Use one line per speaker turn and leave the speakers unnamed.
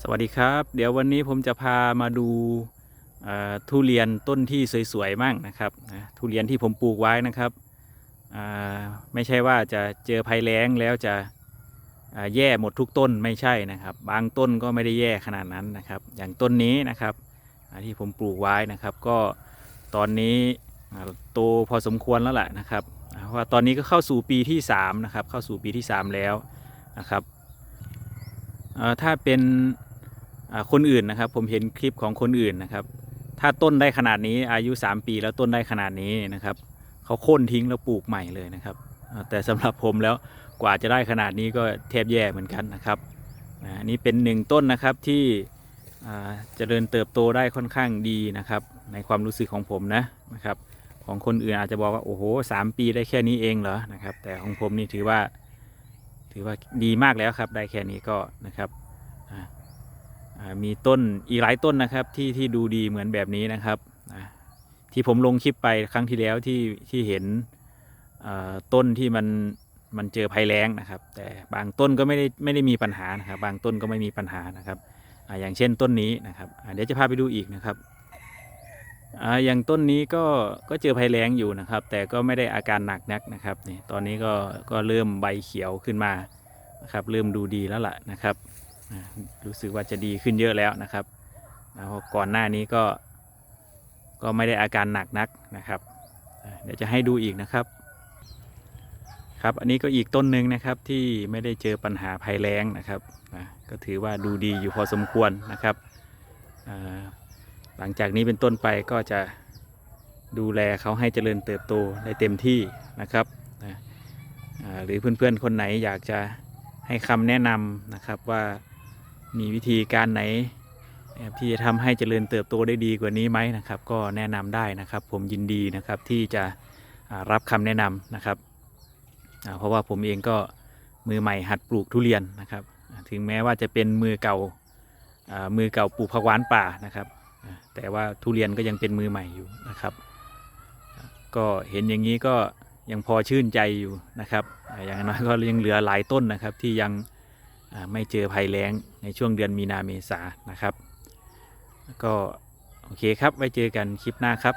สวัสดีครับ เดี๋ยววันนี้ผมจะพามาดูทุเรียนต้นที่สวยๆมั่งนะครับทุเรียนที่ผมปลูกไว้นะครับไม่ใช่ว่าจะเจอภัยแล้งแล้วจะแย่หมดทุกต้นไม่ใช่นะครับ บางต้นก็ไม่ได้แย่ขนาดนั้นนะครับ อย่างต้นนี้นะครับที่ผมปลูกไว้นะครับก็ตอนนี้โตพอสมควรแล้วแหละนะครับเพราะว่าตอนนี้ก็เข้าสู่ปีที่สามนะครับเข้าสู่ปีที่สามแล้วนะครับ ถ้าเป็นคนอื่นนะครับ ผมเห็นคลิปของคนอื่นนะครับ ถ้าต้นได้ขนาดนี้อายุ 3 ปีแล้วต้นได้ขนาดนี้นะครับเขาโค่นทิ้งแล้วปลูกใหม่เลยนะครับ แต่สำหรับผมแล้วกว่าจะได้ขนาดนี้ก็แทบแย่เหมือนกันนะครับนะอันนี่เป็นหนึ่งต้นนะครับที่เจริญเติบโตได้ค่อนข้างดีนะครับ ในความรู้สึกของผมนะนะครับ ของคนอื่นอาจจะบอกว่าโอ้โหสามปีได้แค่นี้เองเหรอนะครับ แต่ของผมนี่ถือว่า ถือว่าดีมากแล้วครับ ได้แค่นี้ก็นะครับมีต้นอีกหลายต้นนะครับที่ที่ดูดีเหมือนแบบนี้นะครับที่ผมลงคลิปไปครั้งที่แล้วที่ที่เห็นต้นที่มันมันเจอภัยแล้งนะครับ แต่บางต้นก็ไม่ได้ไม่ได้มีปัญหานะครับ บางต้นก็ไม่มีปัญหานะครับออย่างเช่นต้นนี้นะครับเดี๋ยวจะพาไปดูอีกนะครับ อย่างต้นนี้ก็ก็เจอภัยแล้งอยู่นะครับ แต่ก็ไม่ได้อาการหนักนักนะครับนี่ตอนนี้ก็ก็เริ่มใบเขียวขึ้นมานะครับเริ่มดูดีแล้วล่ะนะครับ รู้สึกว่าจะดีขึ้นเยอะแล้วนะครับนะเพราะก่อนหน้านี้ก็ก็ไม่ได้อาการหนักนักนะครับ เดี๋ยวจะให้ดูอีกนะครับครับอันนี้ก็อีกต้นหนึ่งนะครับที่ไม่ได้เจอปัญหาภัยแล้งนะครับนะก็ถือว่าดูดีอยู่พอสมควรนะครับ หลังจากนี้เป็นต้นไปก็จะดูแลเขาให้เจริญเติบโตได้เต็มที่นะครับนะหรือเพื่อนๆคนไหนอยากจะให้คำแนะนำนะครับว่ามีวิธีการไหนที่จะทำให้เจริญเติบโตได้ดีกว่านี้ไหมนะครับ ก็แนะนำได้นะครับ ผมยินดีนะครับที่จะรับคำแนะนำนะครับ เพราะว่าผมเองก็มือใหม่หัดปลูกทุเรียนนะครับ ถึงแม้ว่าจะเป็นมือเก่ามือเก่าปลูกผักหวานป่านะครับ แต่ว่าทุเรียนก็ยังเป็นมือใหม่อยู่นะครับ ก็เห็นอย่างนี้ก็ยังพอชื่นใจอยู่นะครับอย่างน้อยก็ยังเหลือหลายต้นนะครับที่ยังไม่เจอภัยแล้งในช่วงเดือนมีนาเมษานะครับ ก็โอเคครับไว้เจอกันคลิปหน้าครับ